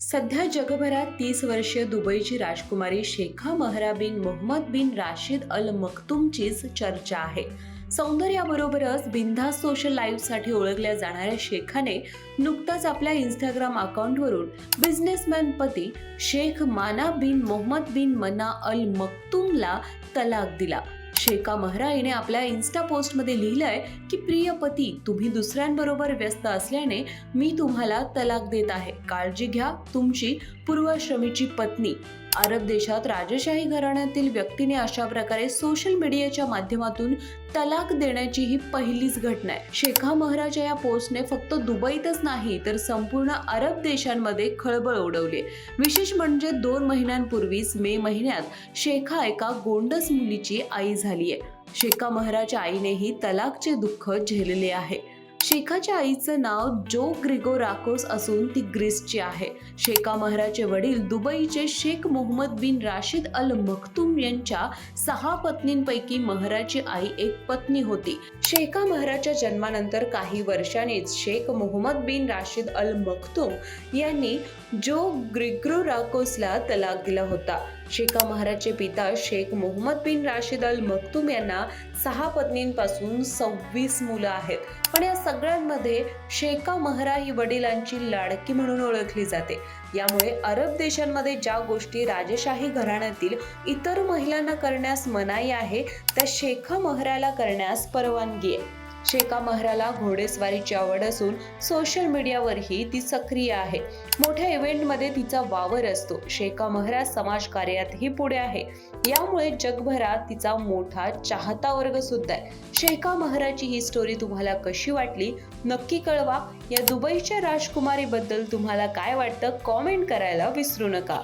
सध्या जगभरात तीस वर्षीय दुबईची राजकुमारी शेखा महरा बिन मोहम्मद बिन राशिद अल मक्तुमचीच चर्चा आहे. सौंदर्याबरोबरच बिंधास सोशल लाईफसाठी ओळखल्या जाणाऱ्या शेखाने नुकताच आपल्या इंस्टाग्राम अकाउंटवरून बिझनेसमॅन पती शेख माना बिन मोहम्मद बिन मना अल मक्तुमला तलाक दिला. शेखा महरा हिने आपल्या इन्स्टा पोस्टमध्ये लिहिलंय की प्रिय पती तुम्ही दुसऱ्यांबरोबर व्यस्त असल्याने मी तुम्हाला तलाक देत आहे. काळजी घ्या. तुमची पूर्वाश्रमीची पत्नी अरब देशात राजशाही घराण्यातील व्यक्तीने अशा प्रकारे सोशल मीडियाच्या माध्यमातून तलाक देण्याची ही पहिलीच घटना आहे. शेखा महराच्या या पोस्टने फक्त दुबईतच नाही तर संपूर्ण अरब देशांमध्ये खळबळ उडवली विशेष म्हणजे दोन महिन्यांपूर्वीच मे महिन्यात शेखा एका गोंडस मुलीची आई झाली आहे. शेखा महराच्या आईनेही तलाकचे दुःख झेलले आहे. शेखाच्या आईचं नाव जो ग्रिगोराकोस असून ती ग्रीसची आहे. शेखा महराचे वडील दुबईचे शेख मोहम्मद बिन राशिद अल मखतूम यांच्या सहा पत्नींपैकी महराची आई एक पत्नी होती. शेखा महराच्या जन्मानंतर काही वर्षांनीच शेख मोहम्मद बिन राशिद अल मखतूम यांनी जो ग्रिग्रोराकोसला तलाक दिला होता. शेखा महाराजचे पिता शेख मोहम्मद बिन राशिद अल मखतूम यांना सहा पत्नींपासून सव्वीस मुलं आहेत. पण या सगळ्यांमध्ये शेखा महरा ही वडिलांची लाडकी म्हणून ओळखली जाते. यामुळे अरब देशांमध्ये ज्या गोष्टी राजशाही घराण्यातील इतर महिलांना करण्यास मनाई आहे त्या शेखा महराला करण्यास परवानगी आहे. शेखा महराला घोडेस्वारीची आवड असून सोशल मीडियावरही ती सक्रिय आहे. मोठ्या इव्हेंटमध्ये तिचा वावर असतो. शेखा महरा समाजकार्यातही पुढे आहे. यामुळे जगभरात तिचा मोठा चाहता वर्ग सुद्धा आहे. शेखा महराची ही स्टोरी तुम्हाला कशी वाटली? नक्की कळवा. या दुबईच्या राजकुमारीबद्दल तुम्हाला काय वाटतं? कॉमेंट करायला विसरू नका.